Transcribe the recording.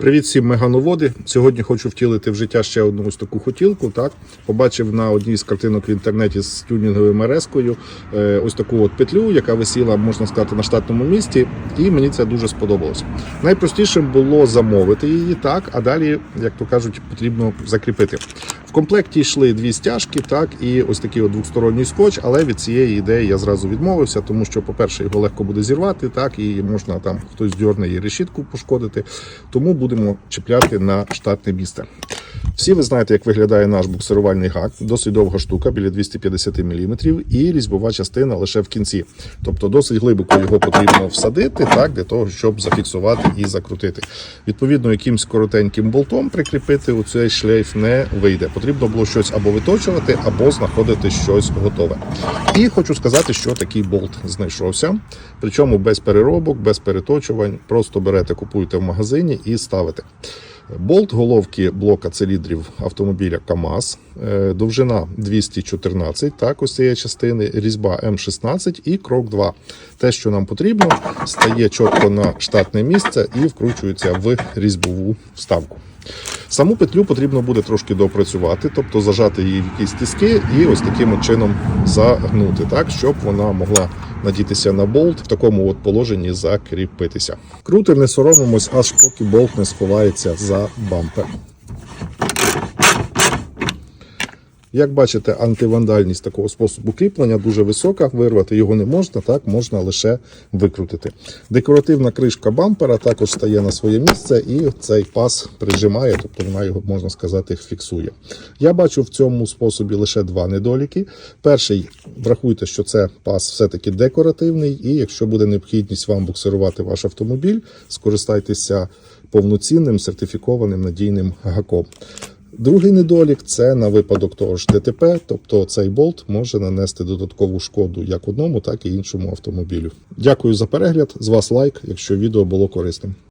Привіт всім мегановоди. Сьогодні хочу втілити в життя ще одну ось таку хотілку. Так побачив на одній з картинок в інтернеті з тюнінговою мерезкою е, ось таку от петлю, яка висіла, можна сказати, на штатному місці, і мені це дуже сподобалось. Найпростішим було замовити її, так, а далі, як то кажуть, потрібно закріпити. В комплекті йшли дві стяжки, так і ось такий от двосторонній скотч, але від цієї ідеї я зразу відмовився, тому що, по-перше, його легко буде зірвати, так і можна там хтось дьорне і решітку пошкодити. Тому будемо чіпляти на штатне місце. Всі ви знаєте, як виглядає наш буксирувальний гак. Досить довга штука, біля 250 мм, і різьбова частина лише в кінці. Тобто досить глибоко його потрібно всадити, так, для того, щоб зафіксувати і закрутити. Відповідно, якимсь коротеньким болтом прикріпити у цей шлейф не вийде. Потрібно було щось або виточувати, або знаходити щось готове. І хочу сказати, що такий болт знайшовся. Причому без переробок, без переточувань. Просто берете, купуєте в магазині і ставите. Болт головки блока циліндрів автомобіля КАМАЗ, е, довжина 214, так, ось цієї частини, різьба М16 і крок 2. Те, що нам потрібно, стає чітко на штатне місце і вкручується в різьбову вставку. Саму петлю потрібно буде трошки доопрацювати, тобто зажати її в якісь тиски і ось таким чином загнути, так, щоб вона могла надітися на болт в такому от положенні закріпитися. Крутер не соромимось, аж поки болт не сховається за бампер. Як бачите, антивандальність такого способу кріплення дуже висока, вирвати його не можна, так можна лише викрутити. Декоративна кришка бампера також стає на своє місце і цей пас прижимає, тобто вона його, можна сказати, фіксує. Я бачу в цьому способі лише два недоліки. Перший, врахуйте, що це пас все-таки декоративний, і якщо буде необхідність вам буксирувати ваш автомобіль, скористайтеся повноцінним сертифікованим надійним гаком. Другий недолік це на випадок того ж ДТП, тобто цей болт може нанести додаткову шкоду як одному, так і іншому автомобілю. Дякую за перегляд. З вас лайк, якщо відео було корисним.